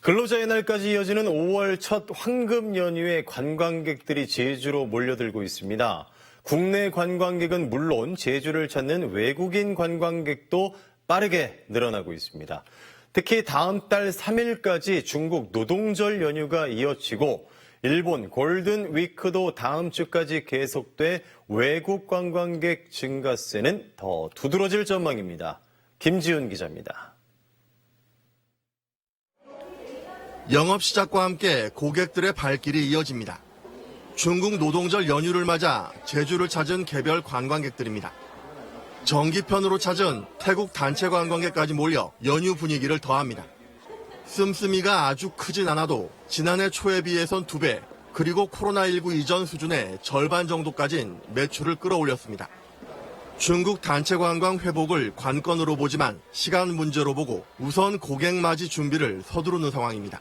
근로자의 날까지 이어지는 5월 첫 황금 연휴에 관광객들이 제주로 몰려들고 있습니다. 국내 관광객은 물론 제주를 찾는 외국인 관광객도 빠르게 늘어나고 있습니다. 특히 다음 달 3일까지 중국 노동절 연휴가 이어지고 일본 골든 위크도 다음 주까지 계속돼 외국 관광객 증가세는 더 두드러질 전망입니다. 김지훈 기자입니다. 영업 시작과 함께 고객들의 발길이 이어집니다. 중국 노동절 연휴를 맞아 제주를 찾은 개별 관광객들입니다. 정기편으로 찾은 태국 단체 관광객까지 몰려 연휴 분위기를 더합니다. 씀씀이가 아주 크진 않아도 지난해 초에 비해선 두 배, 그리고 코로나19 이전 수준의 절반 정도까진 매출을 끌어올렸습니다. 중국 단체 관광 회복을 관건으로 보지만 시간 문제로 보고 우선 고객 맞이 준비를 서두르는 상황입니다.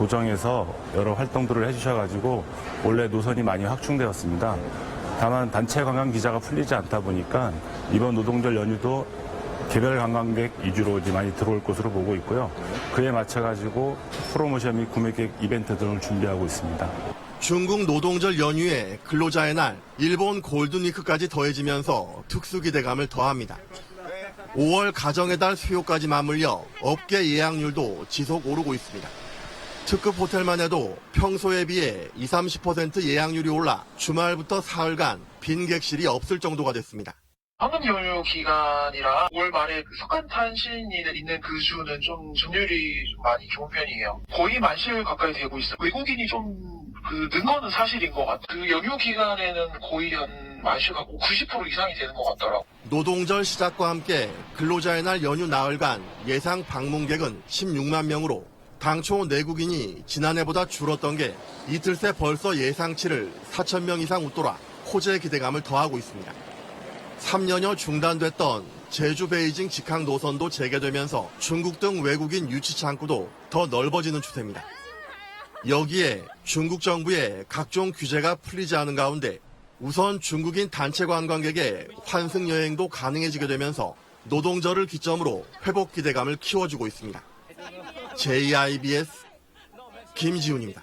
도정에서 여러 활동들을 해주셔가지고 원래 노선이 많이 확충되었습니다. 다만 단체 관광 기자가 풀리지 않다 보니까 이번 노동절 연휴도 개별 관광객 위주로 많이 들어올 것으로 보고 있고요. 그에 맞춰가지고 프로모션 및 구매객 이벤트 등을 준비하고 있습니다. 중국 노동절 연휴에 근로자의 날, 일본 골든위크까지 더해지면서 특수 기대감을 더합니다. 5월 가정의 달 수요까지 맞물려 업계 예약률도 지속 오르고 있습니다. 특급 호텔만 해도 평소에 비해 20, 30% 예약률이 올라 주말부터 사흘간 빈 객실이 없을 정도가 됐습니다. 황금 연휴 기간이라 5월 말에 그 석간탄신이 있는 그 주는 좀 점유율이 좀 많이 좋은 편이에요. 거의 만실 가까이 되고 있어요. 외국인이 좀 그 는 거는 사실인 것 같아요. 그 연휴 기간에는 거의 한 만실 가고 90% 이상이 되는 것 같더라고요. 노동절 시작과 함께 근로자의 날 연휴 나흘간 예상 방문객은 16만 명으로 당초 내국인이 지난해보다 줄었던 게 이틀 새 벌써 예상치를 4천 명 이상 웃돌아 호재 기대감을 더하고 있습니다. 3년여 중단됐던 제주 베이징 직항 노선도 재개되면서 중국 등 외국인 유치 창구도 더 넓어지는 추세입니다. 여기에 중국 정부의 각종 규제가 풀리지 않은 가운데 우선 중국인 단체 관광객의 환승 여행도 가능해지게 되면서 노동절을 기점으로 회복 기대감을 키워주고 있습니다. JIBS 김지훈입니다.